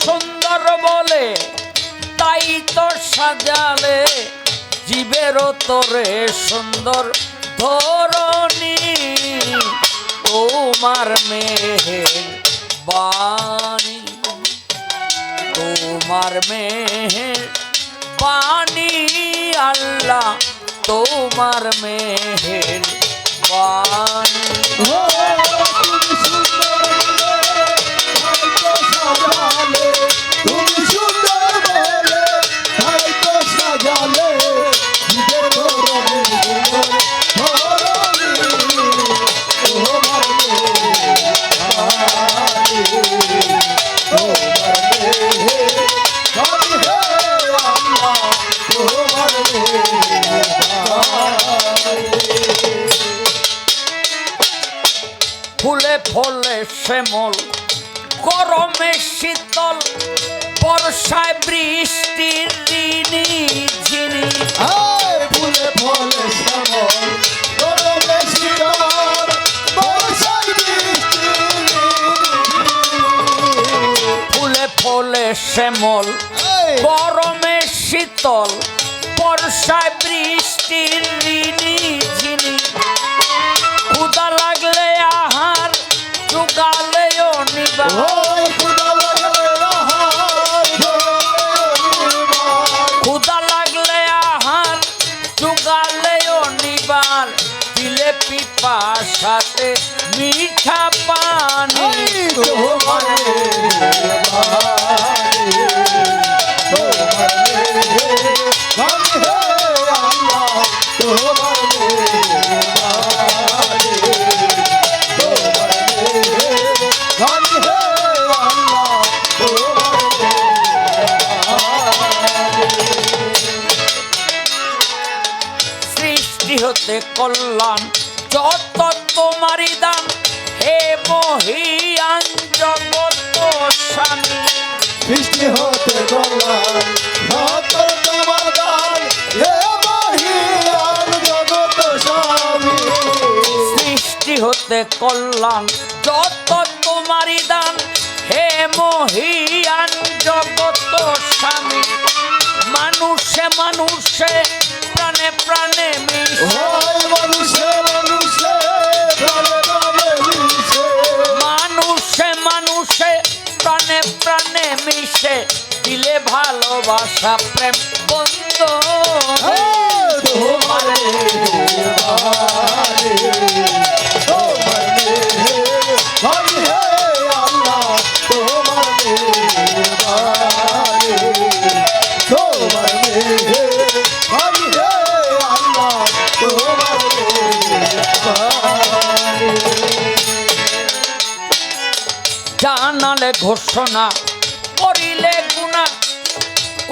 সুন্দর বলে তাই তো সাজালে জীবের তোরে সুন্দর ধরণী তোমার মেহের বাণী তোমার মেহের বাণী আল্লাহ তোমার মেহের বাণী ফুলে ফলে শ্যামল গরমে শীতল বর্ষায় বৃষ্টির ঋণী ঝিনি ফুলে ফলে শ্যামল গরমে শীতল বর্ষায় ফুলে ফলে শ্যামল গরমে শীতল বর্ষায় বৃষ্টির ঋণী ঝিনি আহার জোগালেও নিবা সৃষ্টি হতে কল্যাণ যত তোমারই দান। হে মহিয়ান জগত স্বামী সৃষ্টি হতে তোমার দান। হে মহিয়ান জগত স্বামী সৃষ্টি হতে কল্যাণ যত তোমারই দান। হে মহিয়ান জগত স্বামী মানুষে মানুষে প্রাণে প্রাণে মানুষে মানুষে প্রাণে প্রাণে মিশে। মানুষে মানুষে প্রাণে প্রাণে মিশে। দিলে ভালোবাসা প্রেম বন্ধ। তোমার। ঘোষণা করিলে গুণা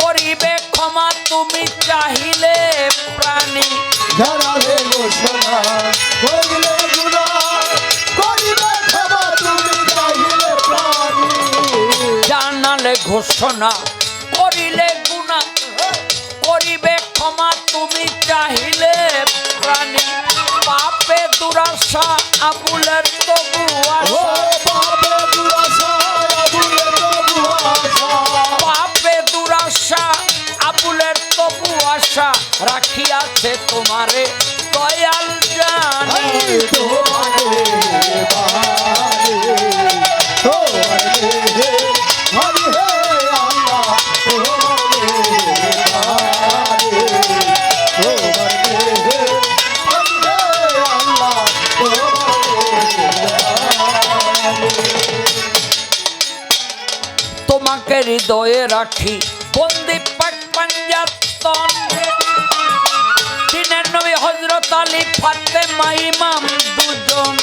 করিবে ক্ষমা তুমি চাহিলে প্রাণী। জানালে ঘোষণা করিলে গুণা করিবে ক্ষমা তুমি চাহিলে প্রাণী। জানালে ঘোষণা করিলে গুণা করিবে ক্ষমা তুমি চাহিলে প্রাণী। পাপে দুরাশা আবুলের তবু আশা। রাখিয়াছে তোমারে দয়াল জানি। তোমারে তোমাকে হৃদয়ে রাখি। বন্দি পাক পাঞ্জাতন দিনের নবী হজরত আলী ফাতে ইমাম দুজন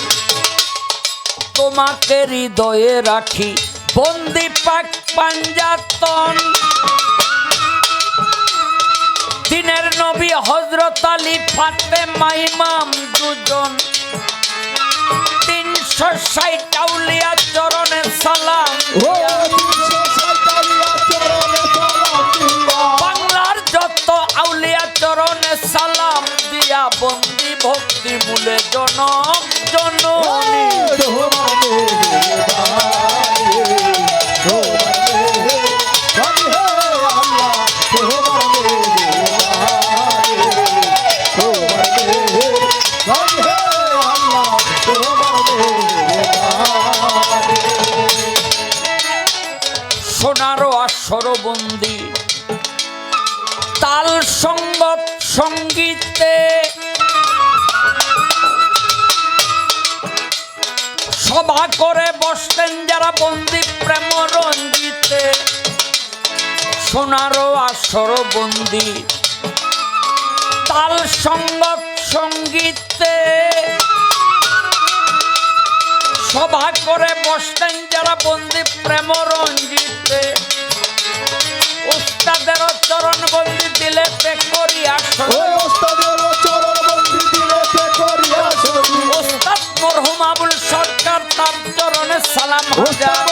তোমাকে হৃদয়ে রাখি। বন্দি পাক পাঞ্জাতন। দিনের নবী হজরত আলী ফাতে ইমাম দুজন। তিনশো ষাট আউলিয়া চরণে সালাম। বন্দি ভক্তি মূলে জনম জননী। সোনারও তাল সঙ্গত সংগীত সভা করে বসতেন যারা বন্দি প্রেম রঞ্জিতে। সোনারও আসর বন্দি। তাল সঙ্গত সঙ্গীতে। সভা করে বসতেন যারা বন্দি প্রেম রঞ্জিতে। উস্তাদের চরণ বন্দি দিলে করিয়া তার চরণে সালাম হাজার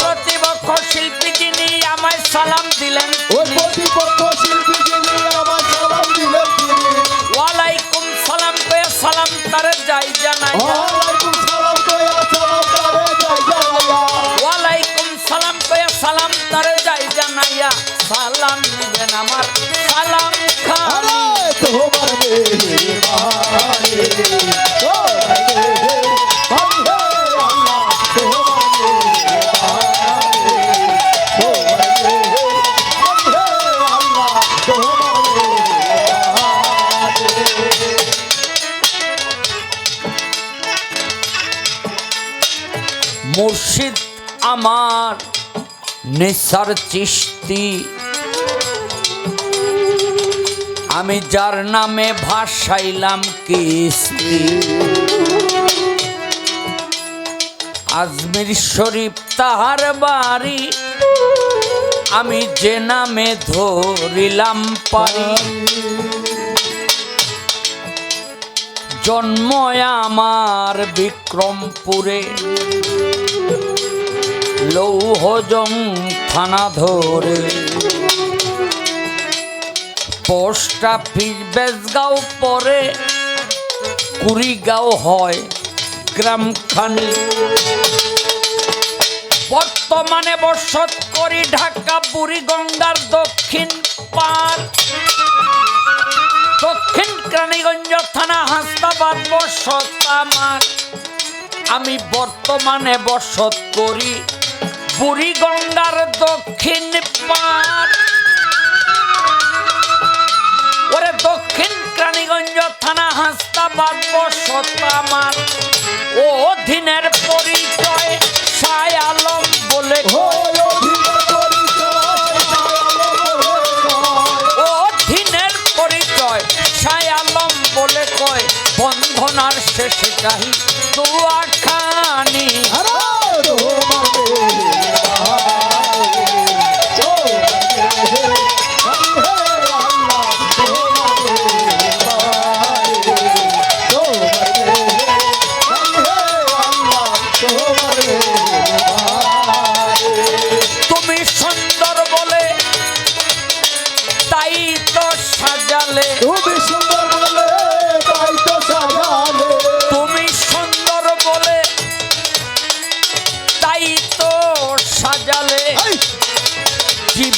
প্রতিপক্ষ শিল্পী যিনি আমায় সালাম দিলেন ওই তিনি। প্রতিপক্ষ শিল্পী যিনি আমার সালাম দিলেন তিনি। ওয়ালাইকুম সালাম সালাম তারে যাই জানাই। ওয়ালাইকুম সালাম সালাম তারে যাই জানাইয়া। সালাম দিবেন আমার সালাম তোমার মুর্শিদ আমার নিসার চিস্তি আমি যার নামে ভাসাইলাম কিস্তি। আজমির শরীফ তাহার বাড়ি, আমি যে নামে ধরিলাম পারি। জন্ম আমার বিক্রমপুরে লৌহজং থানা ধরে। পোস্ট অফিস বেজগাঁও পরে, কুড়িগাঁও হয় গ্রামখানি। বর্তমানে বসত করি ঢাকা বুড়িগঙ্গার দক্ষিণ পার। দক্ষিণ কেরানীগঞ্জ থানা হাসনাবাদ বসত আমার। আমি বর্তমানে বসত করি বুড়িগঙ্গার দক্ষিণ পার ওরে দক্ষিণ কেরানীগঞ্জ থানা হাসনাবাদ বসত আমার ও অধীনের পরিচয় সায় আলম বলে আলম বলে কয়। বন্ধনার শেষে চাহি দুয়া খানি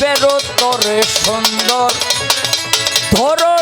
এই, জীবেরও তরে সুন্দর। ধরো